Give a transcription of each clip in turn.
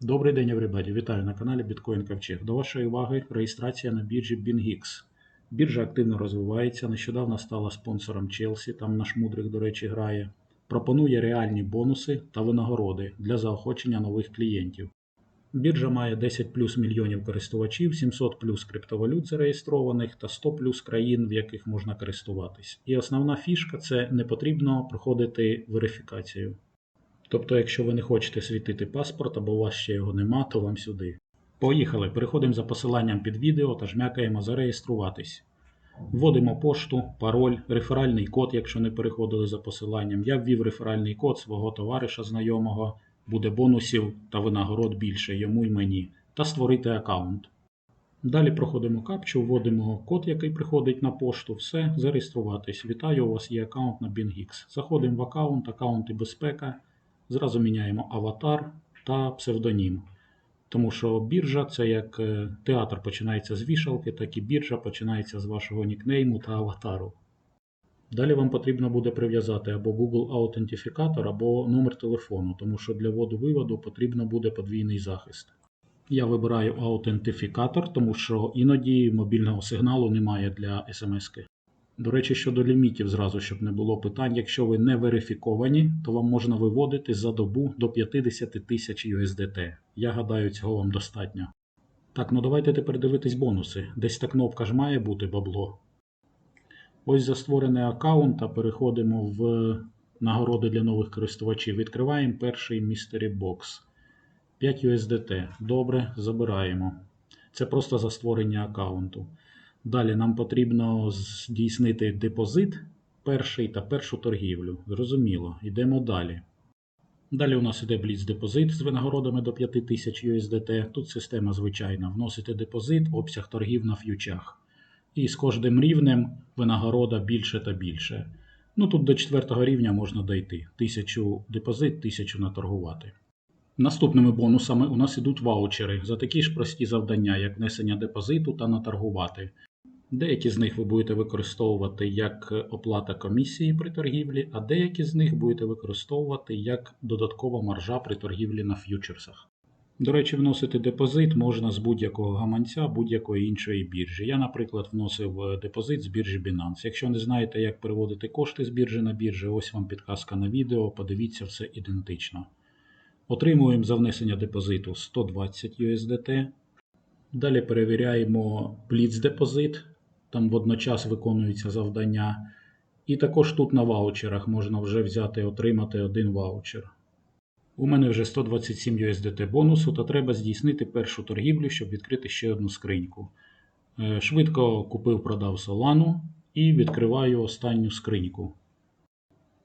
Добрий день, everybody! Вітаю на каналі Bitcoin Ковчег. До вашої уваги реєстрація на біржі BingX. Біржа активно розвивається, нещодавно стала спонсором Челсі, там наш мудрик, до речі, грає. Пропонує реальні бонуси та винагороди для заохочення нових клієнтів. Біржа має 10 плюс мільйонів користувачів, 700 плюс криптовалют зареєстрованих та 100 плюс країн, в яких можна користуватись. І основна фішка це не потрібно проходити верифікацію. Тобто, якщо ви не хочете світити паспорт або у вас ще його нема, то вам сюди. Поїхали. Переходимо за посиланням під відео та жмякаємо зареєструватись. Вводимо пошту, пароль, реферальний код, якщо не переходили за посиланням. Я ввів реферальний код свого товариша знайомого, буде бонусів та винагород більше йому і мені, та створити аккаунт. Далі проходимо капчу, вводимо код, який приходить на пошту. Все, зареєструватись. Вітаю, у вас є аккаунт на BingX. Заходимо в аккаунт, аккаунт і безпека. Зразу міняємо аватар та псевдонім. Тому що біржа це як е, театр починається з вішалки, так і біржа починається з вашого нікнейму та аватару. Далі вам потрібно буде прив'язати або Google аутентифікатор, або номер телефону, тому що для вводу-виводу потрібно буде подвійний захист. Я вибираю аутентифікатор, тому що іноді мобільного сигналу немає для смс-ки. До речі, щодо лімітів, зразу, щоб не було питань, якщо ви не верифіковані, то вам можна виводити за добу до 50 тисяч USDT. Я гадаю, цього вам достатньо. Так, ну давайте тепер дивитись бонуси. Десь та кнопка ж має бути бабло. Ось за створений аккаунт, а переходимо в нагороди для нових користувачів. Відкриваємо перший Mystery Box. 5 USDT. Добре, забираємо. Це просто за створення аккаунту. Далі нам потрібно здійснити депозит перший та першу торгівлю. Зрозуміло, йдемо далі. Далі у нас іде бліц депозит з винагородами до 5000 USDT. Тут система звичайна. Вносите депозит, обсяг торгів на ф'ючах. І з кожним рівнем винагорода більше та більше. Ну тут до 4 рівня можна дойти. 1000 депозит, 1000 наторгувати. Наступними бонусами у нас ідуть ваучери за такі ж прості завдання, як внесення депозиту та наторгувати. Деякі з них ви будете використовувати як оплата комісії при торгівлі, а деякі з них будете використовувати як додаткова маржа при торгівлі на ф'ючерсах. До речі, вносити депозит можна з будь-якого гаманця, будь-якої іншої біржі. Я, наприклад, вносив е, депозит з біржі Binance. Якщо не знаєте, як переводити кошти з біржі на біржі, ось вам підказка на відео, подивіться, все ідентично. Отримуємо за внесення депозиту 120 USDT. Далі перевіряємо Blitz депозит, там водночас виконуються завдання. І також тут на ваучерах можна вже взяти отримати один ваучер. У мене вже 127 USDT бонусу, то треба здійснити першу торгівлю, щоб відкрити ще одну скриньку. Е, Швидко купив-продав Solana і відкриваю останню скриньку.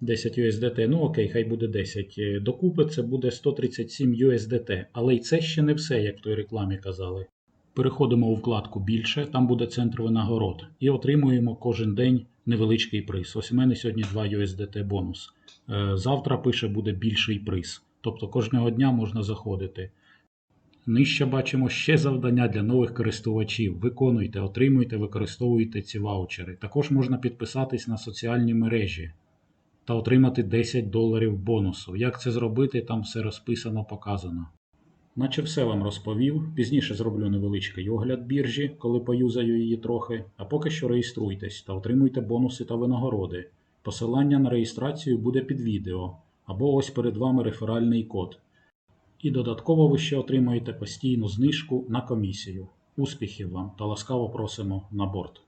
10 USDT, ну окей, хай буде 10. Е, Докупи це буде 137 USDT. Але й це ще не все, як в той рекламі казали. Переходимо у вкладку більше, там буде центр винагород, і отримуємо кожен день невеличкий приз. Ось у мене сьогодні 2 USDT бонус. Е, Завтра пише буде більший приз. Тобто кожного дня можна заходити. Нижче бачимо ще завдання для нових користувачів. Виконуйте, отримуйте, використовуйте ці ваучери. Також можна підписатись на соціальні мережі та отримати 10 доларів бонусу. Як це зробити, там все розписано, показано. Наче все вам розповів. Пізніше зроблю невеличкий огляд біржі, коли поюзаю її трохи. А поки що реєструйтесь та отримуйте бонуси та винагороди. Посилання на реєстрацію буде під відео, або ось перед вами реферальний код. І додатково ви ще отримаєте постійну знижку на комісію. Успіхів вам та ласкаво просимо на борт.